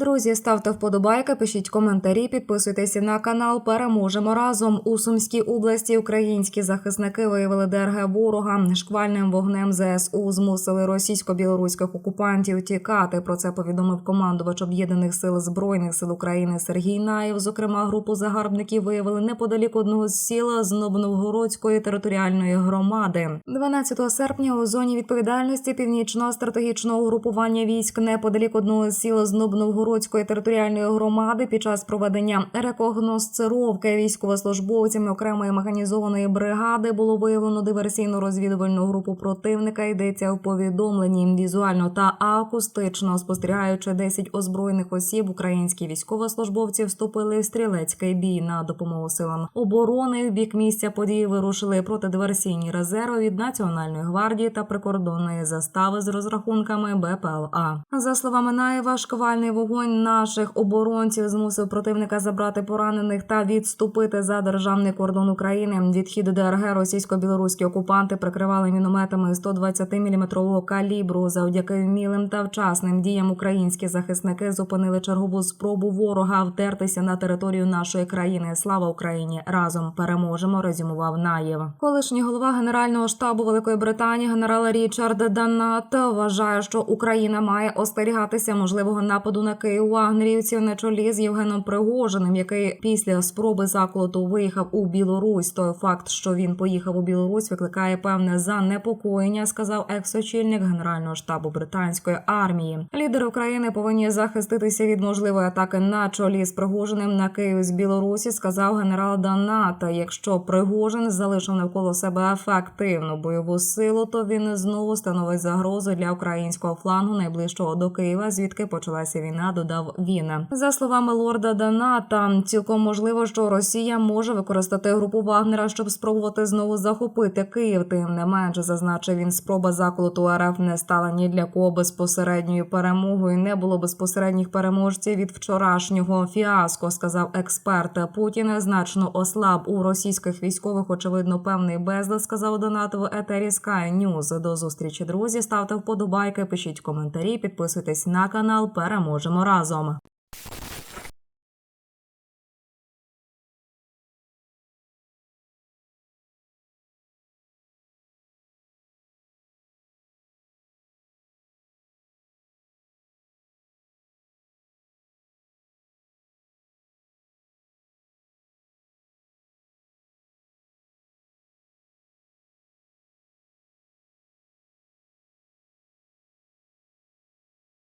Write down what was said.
Друзі, ставте вподобайки, пишіть коментарі, підписуйтеся на канал. Переможемо разом у Сумській області. Українські захисники виявили ДРГ ворога шквальним вогнем ЗСУ змусили російсько-білоруських окупантів тікати. Про це повідомив командувач об'єднаних сил збройних сил України Сергій Наєв. Зокрема, групу загарбників виявили неподалік одного з сіл з Новновгородської територіальної громади. 12 серпня у зоні відповідальності північного стратегічного групування військ неподалік одного з сіл з Новновгородської територіальної громади під час проведення рекогносцировки військовослужбовцями окремої механізованої бригади було виявлено диверсійну розвідувальну групу противника. Йдеться у повідомленні візуально та акустично спостерігаючи 10 озброєних осіб. Українські військовослужбовці вступили в стрілецький бій на допомогу силам оборони. В бік місця події вирушили протидиверсійні резерви від Національної гвардії та прикордонної застави з розрахунками БПЛА. За словами Наєва, шквальний вогонь наших оборонців змусив противника забрати поранених та відступити за державний кордон України. Відхід ДРГ російсько-білоруські окупанти прикривали мінометами 120 мм калібру. Завдяки вмілим та вчасним діям українські захисники зупинили чергову спробу ворога втертися на територію нашої країни. Слава Україні! Разом переможемо. Резюмував Наєв. Колишній голова генерального штабу Великої Британії генерал Річард Данат вважає, що Україна має остерігатися можливого нападу на Київ вагнерівців на чолі з Євгеном Пригожиним, який після спроби заколоту виїхав у Білорусь. Той факт, що він поїхав у Білорусь, викликає певне занепокоєння, сказав екс-очільник генерального штабу британської армії. Лідери України повинні захиститися від можливої атаки на чолі з Пригожиним на Київ з Білорусі, сказав генерал Даната. Якщо Пригожин залишив навколо себе ефективну бойову силу, то він знову становить загрозу для українського флангу найближчого до Києва, звідки почалася війна. Додав він за словами лорда Даната. Цілком можливо, що Росія може використати групу Вагнера, щоб спробувати знову захопити Київ. Тим не менше, зазначив він, спроба заколоту РФ не стала ні для кого безпосередньою перемогою. Не було безпосередніх переможців від вчорашнього фіаско. Сказав експерт. Путін значно ослаб у російських військових. Очевидно, певний безлад, сказав Донат в етері Sky News. До зустрічі, друзі. Ставте вподобайки, пишіть коментарі, підписуйтесь на канал. Переможемо разом.